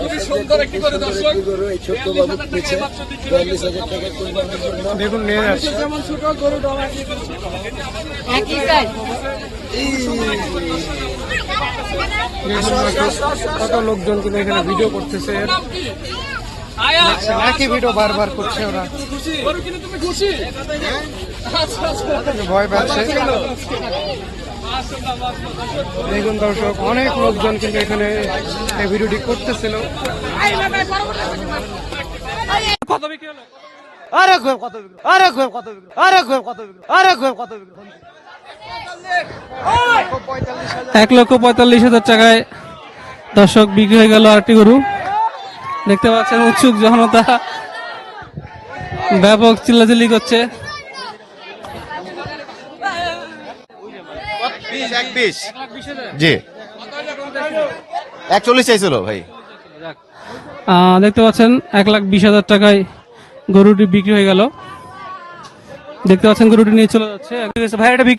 খুবই সুন্দর একটি দর্শক। কোরবানির জন্য দেখুন নিয়ে যাচ্ছে। যেমন ছোট গরু ডলা একই সাইজ কত লোকজন কিন্তু এখানে ভিডিও করতেছে। একই ভিডিও বারবার করছে ওরা। খুশি। গরু কিনে তুমি খুশি? আচ্ছা আচ্ছা। ভয় পাচ্ছে। দেখুন দর্শক অনেক লোকজন কিন্তু এখানে এই ভিডিওটি করতেছিল। কত বিক্রি হলো? আরে ঘর কত বিক্রি আরে ঘর কত বিক্রি আরে ঘর কত বিক্রি আরে ঘর কত বিক্রি। এক লক্ষ পঁয়তাল্লিশ হাজার টাকায় দর্শক বিক্রি হয়ে গেল আরেকটি গরু। দেখতে পাচ্ছেন উৎসুক জনতা। ব্যাপক চিল্লাচিল্লি করছে। এক পিস। জি। একচল্লিশ চাইছিল ভাই। দেখতে পাচ্ছেন এক লাখ বিশ হাজার টাকায় গরুটি বিক্রি হয়ে গেল। দেখতে পাচ্ছেন গরুটি নিয়ে চলে যাচ্ছে। ভাই এটা বিক্রি